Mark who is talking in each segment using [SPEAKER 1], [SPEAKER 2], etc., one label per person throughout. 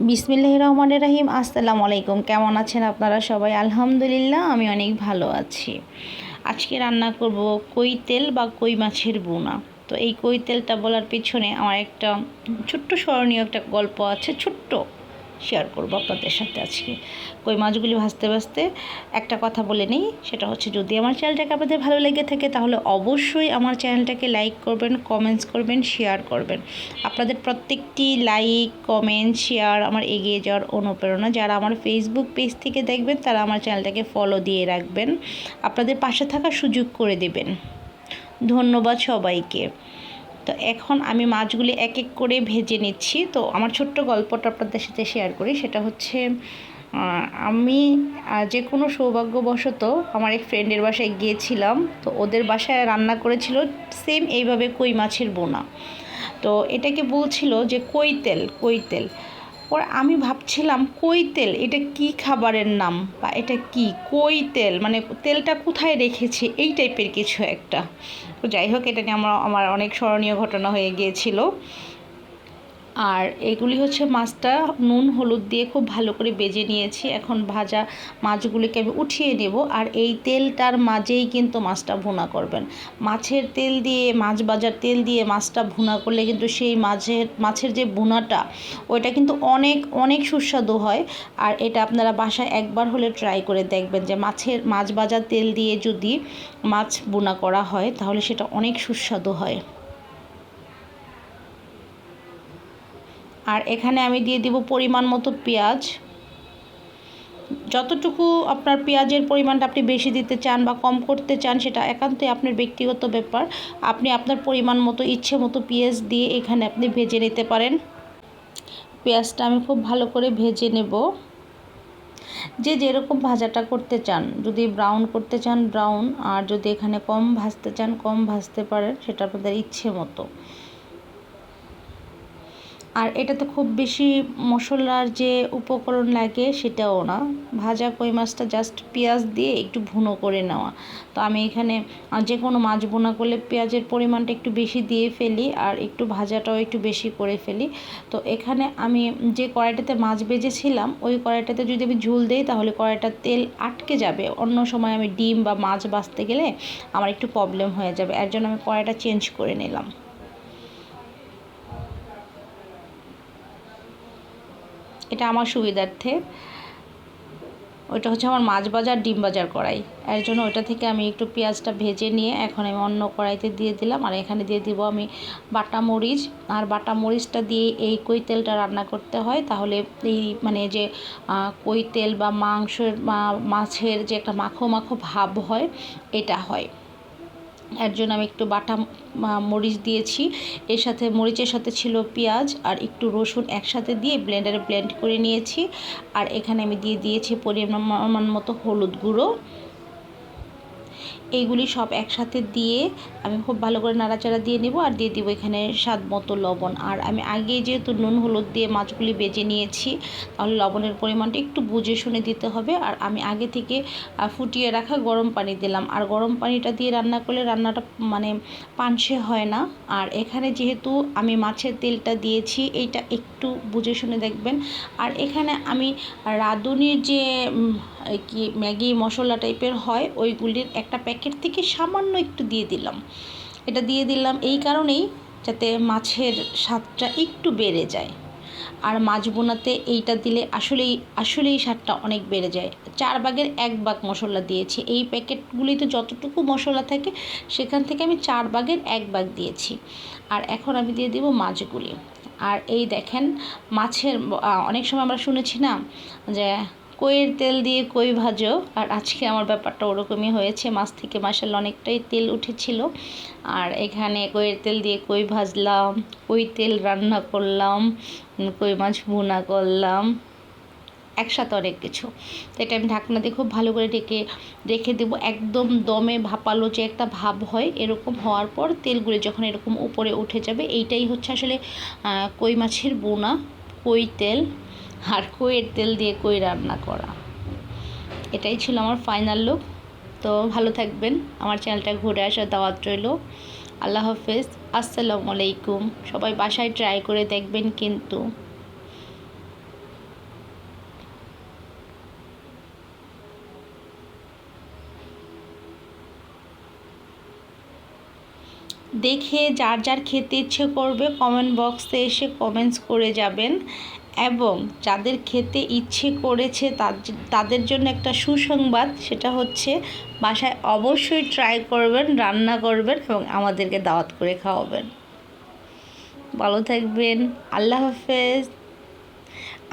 [SPEAKER 1] বিসমিল্লাহ রহমানের রাহিম, আসসালামু আলাইকুম। কেমন আছেন আপনারা সবাই? আলহামদুলিল্লাহ আমি অনেক ভালো আছি। আজকে রান্না করব কই তেল বা কই মাছের বোনা। তো এই কই তেলটা বলার পিছনে আমার একটা ছোট্ট স্মরণীয় একটা গল্প আছে, ছোট্ট। শেয়ার করব আপনাদের সাথে আজকে। কই মাছগুলি ভাজতে ভাজতে একটা কথা বলে নিই, সেটা হচ্ছে যদি আমার চ্যানেলটাকে আপনাদের ভালো লেগে থাকে তাহলে অবশ্যই আমার চ্যানেলটাকে লাইক করবেন কমেন্টস করবেন শেয়ার করবেন। আপনাদের প্রত্যেকটি লাইক কমেন্ট শেয়ার আমার এগিয়ে যাওয়ার অনুপ্রেরণা। যারা আমার ফেসবুক পেজ থেকে দেখবেন তারা আমার চ্যানেলটাকে ফলো দিয়ে রাখবেন। আপনাদের পাশে থাকার সুযোগ করে দেবেন। ধন্যবাদ সবাইকে। তো এখন আমি মাছগুলি এক এক করে ভেজে নিচ্ছি। তো আমার ছোট্ট গল্পটা আপনাদের সাথে শেয়ার করি। সেটা হচ্ছে আমি যে কোনো সৌভাগ্যবশত আমার এক ফ্রেন্ডের বাসায় গিয়েছিলাম। তো ওদের বাসায় রান্না করেছিল সেম এইভাবে কই মাছের বোনা। তো এটাকে বলছিল যে কই তেল কই তেল। পর আমি ভাবছিলাম, কই তেল? এটা কি খাবারের নাম? বা এটা কি? কই তেল? মানে তেলটা কোথায় রেখেছে? এই টাইপের কিছু একটা। তো যাই হোক, এটা নিয়ে আমার আমার অনেক স্মরণীয় ঘটনা হয়ে গিয়েছিল। আর এগুলি হচ্ছে মাছটা নুন, হলুদ দিয়ে খুব ভালো করে বেজে নিয়েছি। এখন ভাজা মাছগুলিকে আমি উঠিয়ে নেব আর এই তেলটার মাঝেই কিন্তু মাছটা ভুনা করবেন। মাছের তেল দিয়ে, মাছ বাজার তেল দিয়ে মাছটা ভুনা করলে কিন্তু সেই মাছের মাছের যে ভুনাটা, ওইটা কিন্তু অনেক অনেক সুস্বাদু হয়। আর এটা আপনারা বাসায় একবার হলে ট্রাই করে দেখবেন যে মাছের, মাছ বাজার তেল দিয়ে যদি মাছ বোনা করা হয়, তাহলে সেটা অনেক সুস্বাদু হয়। আর এখানে আমি দিয়ে দিব পরিমাণ মতো পেঁয়াজ। যতটুকু আপনার পেঁয়াজের পরিমাণটা আপনি বেশি দিতে চান বা কম করতে চান, সেটা একান্তই আপনার ব্যক্তিগত ব্যাপার। আপনি আপনার পরিমাণ মতো, ইচ্ছে মতো পেঁয়াজ দিয়ে এখানে আপনি ভেজে নিতে পারেন। পেঁয়াজটা আমি খুব ভালো করে ভেজে নেব। যে যেরকম ভাজাটা করতে চান, যদি ব্রাউন করতে চান, ব্রাউন, আর যদি এখানে কম ভাজতে চান, কম ভাজতে পারেন, সেটা আপনাদের ইচ্ছে মতো। আর এটা তো খুব বেশি মশলার যে উপকরণ লাগে সেটাও না। ভাজা কই মাছটা জাস্ট পেঁয়াজ দিয়ে একটু ভুনো করে নেওয়া। তো আমি এখানে যে কোনো মাছ বোনা করলে পেঁয়াজের পরিমাণটা একটু বেশি দিয়ে ফেলি আর একটু ভাজাটাও একটু বেশি করে ফেলি। তো এখানে আমি যে কড়াইটাতে মাছ বেজেছিলাম, ওই কড়াইটাতে যদি আমি ঝুল দিই তাহলে কড়াইটার তেল আটকে যাবে। অন্য সময় আমি ডিম বা মাছ বাছতে গেলে আমার একটু প্রবলেম হয়ে যাবে। এর জন্য আমি কড়াইটা চেঞ্জ করে নিলাম। এটা আমার সুবিধার্থে। ওইটা হচ্ছে আমার মাছ বাজার ডিম বাজার কড়াই। এর জন্য ওইটা থেকে আমি একটু পেঁয়াজটা ভেজে নিয়ে এখন আমি অন্য কড়াইতে দিয়ে দিলাম। আর এখানে দিয়ে দিব আমি বাটা মরিচ। আর বাটা মরিচটা দিয়ে এই কই তেলটা রান্না করতে হয়, তাহলে এই মানে যে কই তেল বা মাংসের মাছের যে একটা মাখো মাখো ভাব হয়, এটা হয়। এর জন্য আমি একটু বাটা মরিচ দিয়েছি। এর সাথে, মরিচের সাথে ছিল পেঁয়াজ আর একটু রসুন একসাথে দিয়ে ব্লেন্ডারে ব্লেন্ড করে নিয়েছি। আর এখানে আমি দিয়ে দিয়েছি পরিমাণ মতো হলুদ গুঁড়ো। এইগুলি সব একসাথে দিয়ে আমি খুব ভালো করে নাড়াচাড়া দিয়ে নেব আর দিয়ে দিব এখানে স্বাদ মতো লবণ। আর আমি আগে যেহেতু নুন, হলুদ দিয়ে মাছগুলি বেজে নিয়েছি, তাহলে লবণের পরিমাণটা একটু বুঝে শুনে দিতে হবে। আর আমি আগে থেকে ফুটিয়ে রাখা গরম পানি দিলাম। আর গরম পানিটা দিয়ে রান্না করলে রান্নাটা মানে পানসে হয় না। আর এখানে যেহেতু আমি মাছের তেলটা দিয়েছি, এইটা একটু বুঝে শুনে দেখবেন। আর এখানে আমি রাঁধুনির যে কি ম্যাগি মশলা টাইপের হয়, ওইগুলির একটা প্যাকেট থেকে সামান্য একটু দিয়ে দিলাম। এটা দিয়ে দিলাম এই কারণেই যাতে মাছের স্বাদটা একটু বেড়ে যায়। আর মাছ বোনাতে এইটা দিলে আসলেই আসলেই স্বাদটা অনেক বেড়ে যায়। চার বাগের এক ভাগ মশলা দিয়েছি। এই প্যাকেটগুলিতে যতটুকু মশলা থাকে, সেখান থেকে আমি চার বাগের এক ভাগ দিয়েছি। আর এখন আমি দিয়ে দেবো মাছগুলি। আর এই দেখেন, মাছের অনেক সময় আমরা শুনেছি না যে কইয়ের তেল দিয়ে কই ভাজো। আর আজকে আমার ব্যাপারটা ওরকমই হয়েছে। মাছ থেকে মাসাল অনেকটাই তেল উঠেছিল। আর এখানে কইয়ের তেল দিয়ে কই ভাজলাম, কই তেল রান্না করলাম, কই মাছ ভুনা করলাম, একসাথে অনেক কিছু। তো এটা আমি ঢাকনা দিয়ে খুব ভালো করে ঢেকে রেখে দেবো। একদম দমে ভাপালো যে একটা ভাব হয়, এরকম হওয়ার পর তেলগুলো যখন এরকম উপরে উঠে যাবে, এইটাই হচ্ছে আসলে কই মাছের বোনা কই তেল আর কইয়ের তেল দিয়ে কই রান্না করা। এটাই ছিল আমার ফাইনাল লুক তো ভালো থাকবেন। আমার চ্যানেলটা ঘুরে আসার দাওয়াত রইল। আল্লাহ হাফেজ। আসসালামু আলাইকুম। সবাই বাসায় ট্রাই করে দেখবেন কিন্তু। দেখে যার যার খেতে ইচ্ছে করবে কমেন্ট বক্সে এসে কমেন্টস করে যাবেন। এবং যাদের খেতে ইচ্ছে করেছে তাদের জন্য একটা সুসংবাদ, সেটা হচ্ছে বাসায় অবশ্যই ট্রাই করবেন, রান্না করবেন এবং আমাদেরকে দাওয়াত করে খাওয়াবেন। ভালো থাকবেন, আল্লাহ হাফেজ।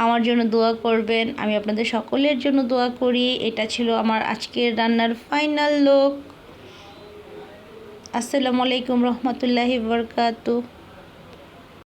[SPEAKER 1] আমার জন্য দোয়া করবেন, আমি আপনাদের সকলের জন্য দোয়া করি। এটা ছিল আমার আজকের রান্নার ফাইনাল লোক আসসালামু আলাইকুম রহমতুল্লাহি বরকাতু